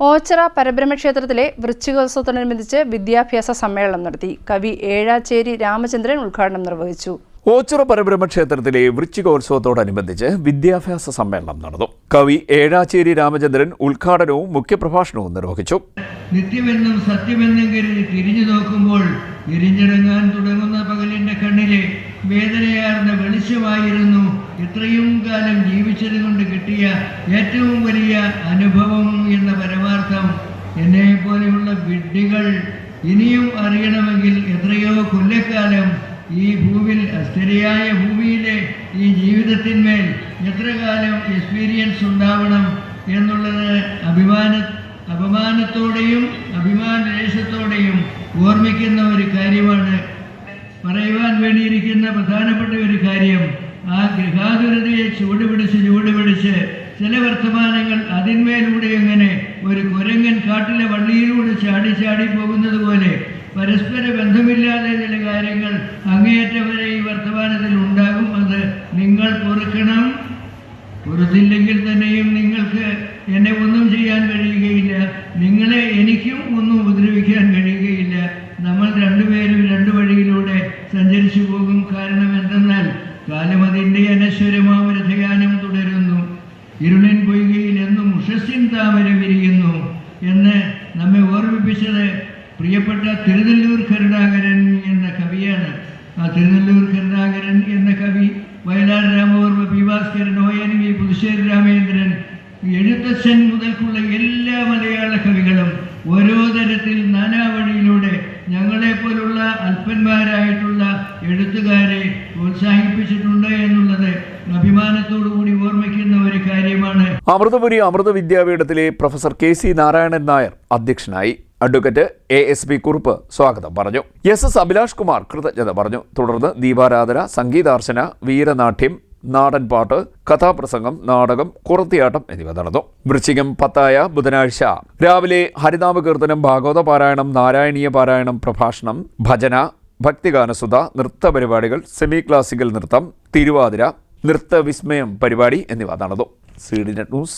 ഓച്ചിറ പരബ്രഹ്മക്ഷേത്രത്തിലെ വൃശ്ചികോത്സവത്തോടനുബന്ധിച്ച് വിദ്യാഭ്യാസ സമ്മേളനം നടത്തി. കവി ഏഴാച്ചേരി രാമചന്ദ്രൻ ഉദ്ഘാടനം നിർവഹിച്ചു. ഓച്ചിറ പരബ്രഹ്മക്ഷേത്രത്തിലെ വൃശ്ചികോത്സവത്തോടനുബന്ധിച്ച് വിദ്യാഭ്യാസ സമ്മേളനം നടന്നു. കവി ഏഴാച്ചേരി രാമചന്ദ്രൻ ഉദ്ഘാടനവും മുഖ്യപ്രഭാഷണവും നിർവഹിച്ചു. നിത്യമെന്നും സത്യമെന്നും കരുതി തിരിഞ്ഞു നോക്കുമ്പോൾ എരിഞ്ഞിറങ്ങാൻ വേദനയാർന്ന വെളിച്ചമായിരുന്നു ഇത്രയും കാലം ജീവിച്ചത് കൊണ്ട് കിട്ടിയ ഏറ്റവും വലിയ അനുഭവം എന്ന പരമാർത്ഥം. എന്നെ പോലെയുള്ള വിഡ്ഢികൾ ഇനിയും അറിയണമെങ്കിൽ എത്രയോ കൊല്ലക്കാലം ഈ ഭൂവിൽ അസ്ഥിരയായ ഭൂമിയിലെ ഈ ജീവിതത്തിന്മേൽ എത്ര കാലം എക്സ്പീരിയൻസ് ഉണ്ടാവണം എന്നുള്ളത് അഭിമാന അപമാനത്തോടെയും അഭിമാനദേശത്തോടെയും ഓർമ്മിക്കുന്ന ഒരു കാര്യമാണ് പറയുവാൻ വേണ്ടിയിരിക്കുന്ന പ്രധാനപ്പെട്ട ഒരു കാര്യം ആ ഗൃഹാതുരതയെ ചൂടുപിടിച്ച് ചൂടുപിടിച്ച് ചില വർത്തമാനങ്ങൾ അതിന്മേലൂടെ എങ്ങനെ ഒരു കുരങ്ങൻ കാട്ടിലെ വള്ളിയിലൂടെ ചാടി ചാടി പോകുന്നത് പോലെ പരസ്പര ബന്ധമില്ലാതെ ചില കാര്യങ്ങൾ അങ്ങേയറ്റം വരെ ഈ വർത്തമാനത്തിൽ ഉണ്ടാകും. അത് നിങ്ങൾ പൊറുക്കണം. പൊറുത്തില്ലെങ്കിൽ തന്നെയും നിങ്ങൾക്ക് എന്നെ ഒന്നും ചെയ്യാൻ കഴിയുകയില്ല. നിങ്ങളെ എനിക്കും എന്തെന്നാൽ കാലം അതിന്റെ അനശ്വരമാവരഥയാനം തുടരുന്നു. ഇരുളിൻ പൊയ്കയിൽ എന്നും ഉഷസ്സിൻ താമര വിരിയുന്നു എന്ന് നമ്മെ ഓർമ്മിപ്പിച്ചത് പ്രിയപ്പെട്ട തിരുനെല്ലൂർ കരുണാകരൻ എന്ന കവിയാണ്. ആ തിരുനെല്ലൂർ കരുണാകരൻ എന്ന കവി Vayalar Ramavarma P Bhaskaran O N V Puthussery Ramendran Ezhuthachan മുതൽക്കുള്ള എല്ലാ മലയാള കവികളും ഓരോ തരത്തിൽ നാനാവഴിയിലൂടെ ഞങ്ങളെപ്പോലുള്ള അല്പന്മാരായിട്ടുള്ള എഴുത്തുകാരെ പ്രോത്സാഹിപ്പിച്ചിട്ടുണ്ട് എന്നുള്ളത് അഭിമാനത്തോടു കൂടി ഓർമ്മിക്കുന്ന ഒരു കാര്യമാണ് Amritapuri Amrita വിദ്യാപീഠത്തിലെ professor K C Narayanan Nair അധ്യക്ഷനായി. Advocate A S P Kurup സ്വാഗതം പറഞ്ഞു. എസ് എസ് അഭിലാഷ് കുമാർ കൃതജ്ഞത പറഞ്ഞു. തുടർന്ന് ദീപാരാധന സംഗീതാർച്ചന വീരനാട്യം നാടൻ പാട്ട് കഥാപ്രസംഗം നാടകം കുറത്തിയാട്ടം എന്നിവ നടന്നു. വൃശ്ചികം പത്തായ ബുധനാഴ്ച രാവിലെ ഹരിനാമ കീർത്തനം ഭാഗവത പാരായണം നാരായണീയ പാരായണം പ്രഭാഷണം ഭജന ഭക്തിഗാനസുധ നൃത്ത പരിപാടികൾ സെമി ക്ലാസിക്കൽ നൃത്തം തിരുവാതിര നൃത്തവിസ്മയം പരിപാടി എന്നിവ നടന്നു. CD.us